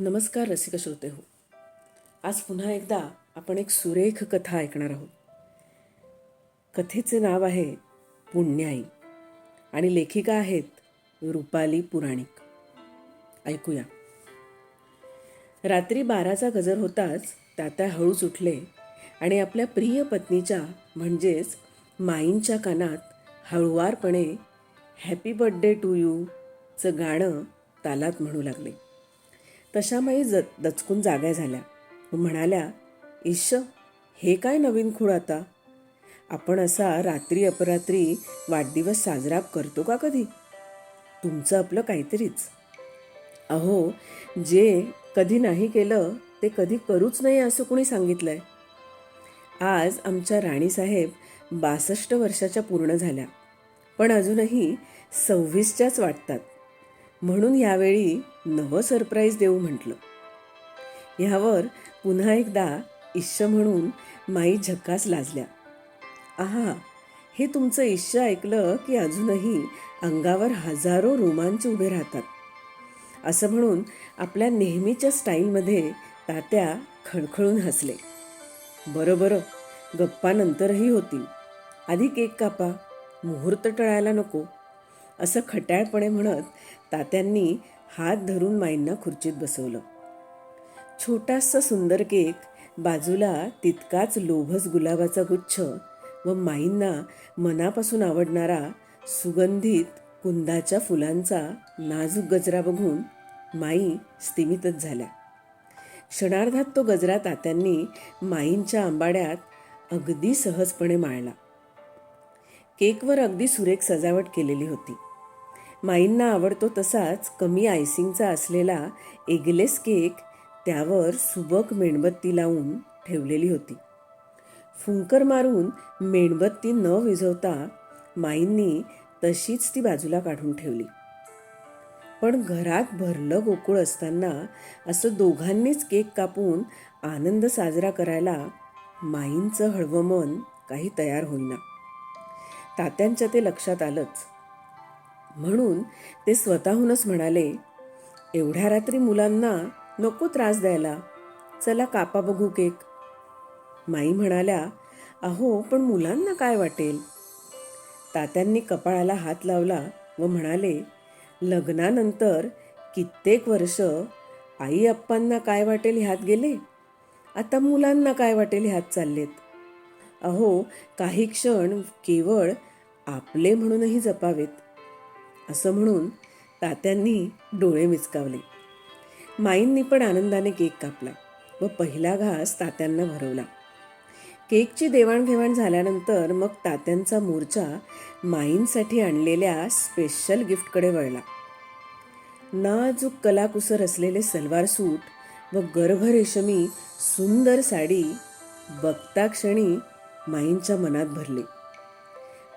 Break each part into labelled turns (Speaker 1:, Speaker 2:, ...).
Speaker 1: नमस्कार रसिक श्रोते हो. आज पुन्हा एकदा आपण एक सुरेख कथा ऐकणार आहोत. कथेचे नाव आहे पुण्याई आणि लेखिका आहेत रुपाली पुराणिक. ऐकूया. रात्री बाराचा गजर होताच तात्या हळूच उठले आणि आपल्या प्रिय पत्नीच्या म्हणजेच माईंच्या कानात हळुवारपणे हॅपी बर्थडे टू यूचं गाणं तालात म्हणू लागले. तशामाई ज दचकून जाग्या झाल्या. व म्हणाल्या ईश हे काय नवीन खूळ आता? आपण असा रात्री अपरात्री वाढदिवस साजरा करतो का कधी? तुमचं आपलं काहीतरीच. अहो जे कधी नाही केलं ते कधी करूच नाही असं कुणी सांगितलंय. आज आमच्या राणीसाहेब बासष्ट वर्षाच्या पूर्ण झाल्या. पण अजूनही सव्वीसच्याच वाटतात. म्हणून यावेळी नवं सरप्राईज देऊ म्हटलं. ह्यावर पुन्हा एकदा इश्य म्हणून माई झक्कास लाजल्या. आहा हे तुमचं इश्य ऐकलं की अजूनही अंगावर हजारो रोमांच उभे राहतात. असं म्हणून आपल्या नेहमीच्या स्टाईलमध्ये तात्या खळखळून हसले. बरं बरं गप्पा नंतरही होतील. आधी केक कापा. मुहूर्त टळायला नको. असं खट्याळपणे म्हणत तात्यांनी हात धरून माईंना खुर्चीत बसवलं. छोटासा सुंदर केक बाजूला तितकाच लोभस गुलाबाचा गुच्छ व माईंना मनापासून आवडणारा सुगंधित कुंदाच्या फुलांचा नाजूक गजरा बघून माई स्तिमितच झाल्या. क्षणार्धात तो गजरा तात्यांनी माईंच्या आंबाड्यात अगदी सहजपणे माळला. केकवर अगदी सुरेख सजावट केलेली होती. माईंना आवडतो तसाच कमी आयसिंगचा असलेला एगलेस केक त्यावर सुबक मेणबत्ती लावून ठेवलेली होती. फुंकर मारून मेणबत्ती न विझवता माईंनी तशीच ती बाजूला काढून ठेवली. पण घरात भरलं गोकुळ असताना असं दोघांनीच केक कापून आनंद साजरा करायला माईंचं हळवं मन काही तयार होईना. तात्यांच्या ते लक्षात आलंच. म्हणून ते स्वतःहूनच म्हणाले एवढ्या रात्री मुलांना नको त्रास द्यायला. चला कापा बघू केक. माई म्हणाल्या अहो पण मुलांना काय वाटेल? तात्यांनी कपाळाला हात लावला व म्हणाले लग्नानंतर कित्येक वर्ष आई अप्पांना काय वाटेल ह्यात गेले? आता मुलांना काय वाटेल ह्यात चाललेत? अहो काही क्षण केवळ आपले म्हणूनही जपावेत. असं म्हणून तात्यांनी डोळे मिचकावले माईंनी पण आनंदाने केक कापला व पहिला घास तात्यांना भरवला. केकची देवाणघेवाण झाल्यानंतर मग तात्यांचा मोर्चा माईंसाठी आणलेल्या स्पेशल गिफ्टकडे वळला. नाजूक कलाकुसर असलेले सलवार सूट व गर्भ रेशमी सुंदर साडी बघता क्षणी माईंच्या मनात भरले.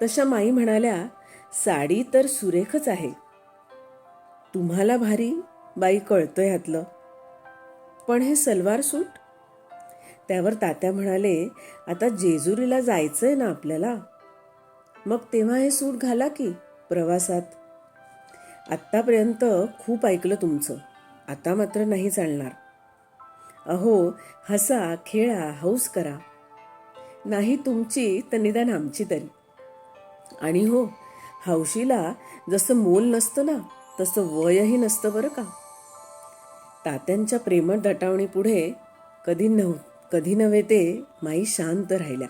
Speaker 1: तशा माई म्हणाल्या साडी तर सुरेखच आहे. तुम्हाला भारी बाई कळतं ह्यातलं. पण हे सलवार सूट? त्यावर तात्या म्हणाले आता जेजुरीला जायचंय ना आपल्याला? मग तेव्हा हे सूट घाला की प्रवासात? आत्तापर्यंत खूप ऐकलं तुमचं. आता मात्र नाही चालणार. अहो हसा खेळा हौस करा. नाही तुमची तर निदान आमची तरी. आणि हो हौशीला जसं मोल नसतं ना तसं वयही नसतं बरं का? तात्यांच्या प्रेमळ दटावणी पुढे कधी नव्ह कधी नव्हे ते माई शांत राहिल्या.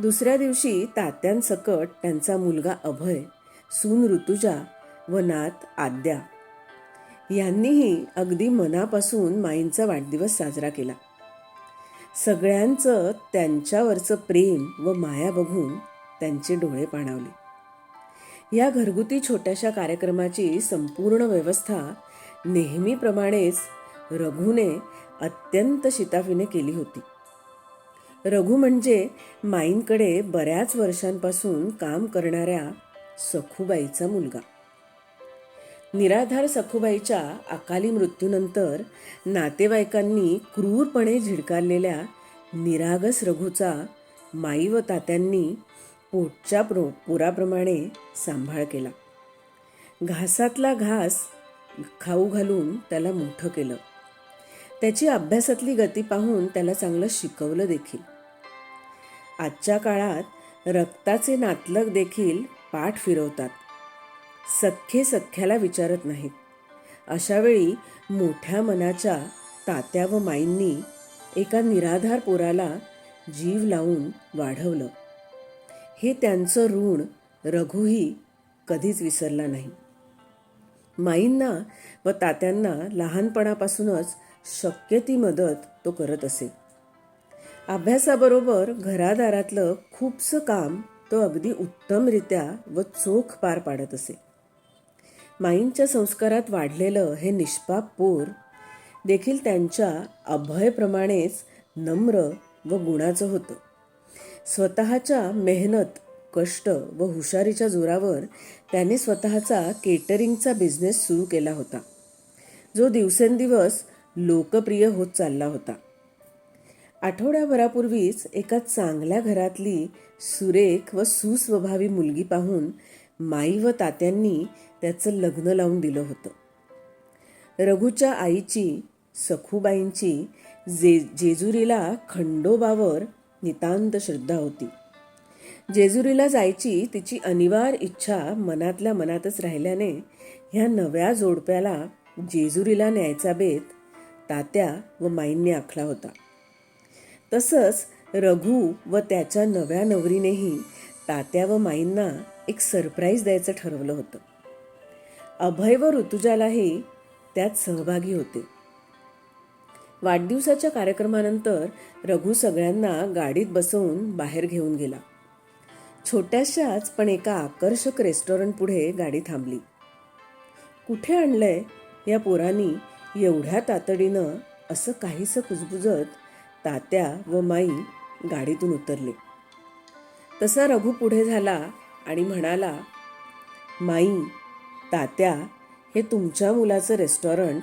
Speaker 1: दुसऱ्या दिवशी तात्यांसकट त्यांचा मुलगा अभय सून ऋतुजा व नात आद्या यांनीही अगदी मनापासून माईंचा वाढदिवस साजरा केला. सगळ्यांचं त्यांच्यावरचं प्रेम व माया बघून त्यांचे डोळे पाणावले. या घरगुती छोट्याशा कार्यक्रमाची संपूर्ण व्यवस्था नेहमीप्रमाणेच रघूने अत्यंत शिताफीने केली होती. रघु म्हणजे माईंकडे बऱ्याच वर्षांपासून काम करणाऱ्या सखूबाईचा मुलगा. निराधार सखूबाईच्या अकाली मृत्यूनंतर नातेवाईकांनी क्रूरपणे झिडकारलेल्या निरागस रघूचा माई व तात्यांनी पोटच्या प्रो पुराप्रमाणे सांभाळ केला. घासातला घास खाऊ घालून त्याला मोठं केलं. त्याची अभ्यासातली गती पाहून त्याला चांगलं शिकवलं देखील. आजच्या काळात रक्ताचे नातलग देखील पाठ फिरवतात. सख्खे सख्याला विचारत नाहीत. अशावेळी मोठ्या मनाच्या तात्या व माईंनी एका निराधार पोराला जीव लावून वाढवलं. हे त्यांचं ऋण रघुही कधीच विसरला नाही. माईंना व तात्यांना लहानपणापासूनच शक्य ती मदत तो करत असे. अभ्यासाबरोबर घरादारातलं खूपसं काम तो अगदी उत्तमरित्या व चोख पार पाडत असे. माईंच्या संस्कारात वाढलेलं हे निष्पाप पोर देखील त्यांच्या अभयप्रमाणेच नम्र व गुणाचं होतं. स्वतःच्या मेहनत कष्ट व हुशारीच्या जोरावर त्याने स्वतःचा केटरिंगचा बिझनेस सुरू केला होता. जो दिवसेंदिवस लोकप्रिय होत चालला होता. आठवड्याभरापूर्वीच एका चांगल्या घरातली सुरेख व सुस्वभावी मुलगी पाहून माई व तात्यांनी त्याचं लग्न लावून दिलं होतं. रघुच्या आईची सखूबाईंची जे जेजुरीला खंडोबावर नितांत श्रद्धा होती. जेजुरीला जायची तिची अनिवार्य इच्छा मनातल्या मनातच राहिल्याने ह्या नव्या जोडप्याला जेजुरीला न्यायचा बेत तात्या व माईंनी आखला होता. तसंच रघु व त्याच्या नव्या नवरीनेही तात्या व माईंना एक सरप्राईज द्यायचं ठरवलं होतं. अभय व ऋतुजालाही त्यात सहभागी होते. वाढदिवसाच्या कार्यक्रमानंतर रघु सगळ्यांना गाडीत बसवून बाहेर घेऊन गेला. छोट्याशाच पण एका आकर्षक रेस्टॉरंट पुढे गाडी थांबली. कुठे आणलंय या पोरांनी एवढ्या तातडीनं असं काहीसं कुजबुजत तात्या व माई गाडीतून उतरले. तसा रघु पुढे झाला आणि म्हणाला माई तात्या हे तुमच्या मुलाचं रेस्टॉरंट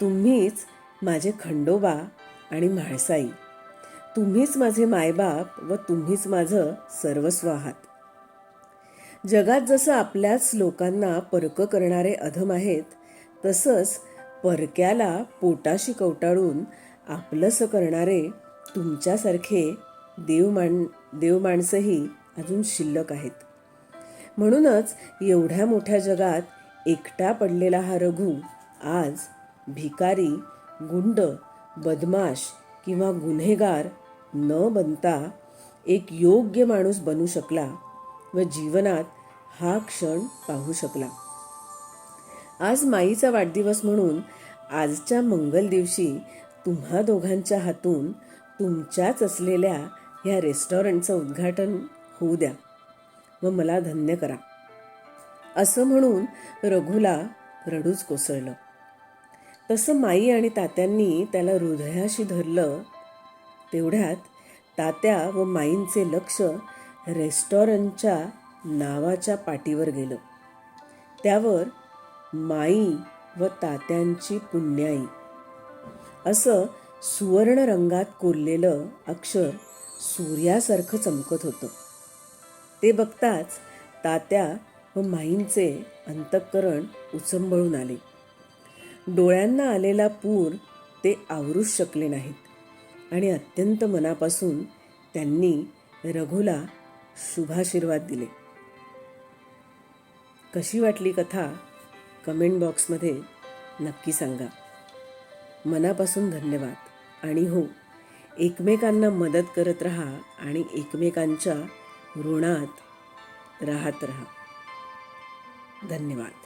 Speaker 1: तुम्हीच माझे खंडोबा आणि म्हाळसाई. तुम्हीच माझे मायबाप व तुम्हीच माझं सर्वस्व आहात. जगात जसं आपल्याच लोकांना परकं करणारे अधम आहेत तसंच परक्याला पोटाशी कवटाळून आपलंसं करणारे तुमच्यासारखे देव माण देव माणसंही अजून शिल्लक आहेत. म्हणूनच एवढ्या मोठ्या जगात एकटा पडलेला हा रघु आज भिकारी गुंड बदमाश किंवा गुन्हेगार न बनता एक योग्य माणूस बनू शकला व जीवनात हा क्षण पाहू शकला. आज माईचा वाढदिवस म्हणून आजच्या मंगल दिवशी तुम्हा दोघांच्या हातून तुमच्याच असलेल्या ह्या रेस्टॉरंटचं उद्घाटन होऊ द्या व मला धन्य करा. असं म्हणून रघुला रडूच कोसळलं. तसं माई आणि तात्यांनी त्याला हृदयाशी धरलं तेवढ्यात तात्या व माईंचे लक्ष रेस्टॉरंटच्या नावाच्या पाटीवर गेलं. त्यावर माई व तात्यांची पुण्याई असं सुवर्ण रंगात कोरलेलं अक्षर सूर्यासारखं चमकत होतं. ते बघताच तात्या व माईंचे अंतःकरण उचंबळून आले. डोळ्यांना आलेला पूर ते आवरूच शकले नाहीत. आणि अत्यंत मनापासून त्यांनी रघुला शुभाशीर्वाद दिले. कशी वाटली कथा? कमेंट बॉक्समध्ये नक्की सांगा. मनापासून धन्यवाद. आणि हो एकमेकांना मदत करत राहा आणि एकमेकांच्या ऋणात राहत राहा. धन्यवाद.